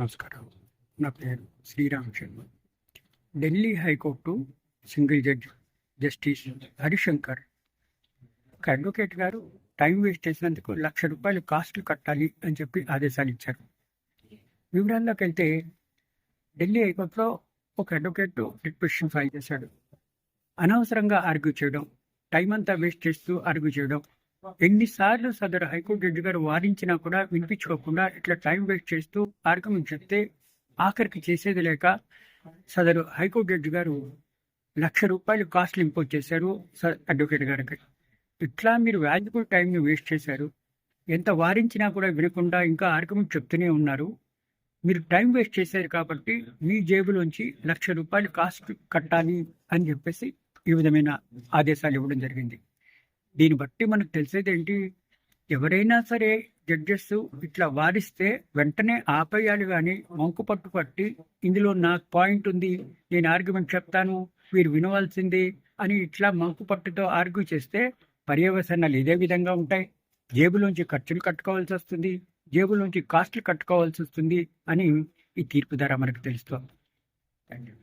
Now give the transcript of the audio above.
నమస్కారం. నా పేరు Sriram Sharma. Delhi high court single judge justice Harishankar ఒక అడ్వకేట్ గారు టైం వేస్ట్ చేసినందుకు లక్ష రూపాయలు కాస్ట్లు కట్టాలి అని చెప్పి ఆదేశాలు ఇచ్చారు. వివరాల్లోకి వెళ్తే ఢిల్లీ హైకోర్టులో ఒక అడ్వకేట్ రిక్వెషన్ ఫైల్ చేశాడు. అనవసరంగా ఆర్గ్యూ చేయడం టైం అంతా వేస్ట్ చేస్తూ ఆర్గ్యూ చేయడం ఎన్నిసార్లు సదరు హైకోర్టు జడ్జి గారు వారించినా కూడా వినిపించుకోకుండా ఇట్లా టైం వేస్ట్ చేస్తూ ఆర్గ్యుమెంట్ చెప్తే ఆఖరికి చేసేది లేక సదరు హైకోర్టు జడ్జి గారు లక్ష రూపాయలు కాస్ట్లు ఇంపోజ్ చేశారు స- అడ్వకేట్ గారికి. ఇట్లా మీరు వాల్యుబుల్ టైంని వేస్ట్ చేశారు. ఎంత వారించినా కూడా వినకుండా ఇంకా ఆర్గ్యుమెంట్ చెప్తూనే ఉన్నారు. మీరు టైం వేస్ట్ చేశారు కాబట్టి మీ జేబులోంచి లక్ష రూపాయలు కాస్ట్ కట్టాలి అని చెప్పేసి ఈ విధమైన ఆదేశాలు ఇవ్వడం జరిగింది. దీన్ని బట్టి మనకు తెలిసేది ఏంటి? ఎవరైనా సరే జడ్జెస్ ఇట్లా వారిస్తే వెంటనే ఆపేయాలి కానీ వంకు పట్టు పట్టి ఇందులో నాకు పాయింట్ ఉంది నేను ఆర్గ్యుమెంట్ చెప్తాను మీరు వినవలసింది అని ఇట్లా మంకు పట్టుతో ఆర్గ్యూ చేస్తే పర్యవసనాలు ఇదే విధంగా ఉంటాయి. జేబులోంచి ఖర్చులు కట్టుకోవాల్సి వస్తుంది జేబులోంచి కాస్ట్లు కట్టుకోవాల్సి వస్తుంది అని ఈ తీర్పు ద్వారా మనకు తెలుస్తుంది. Thank you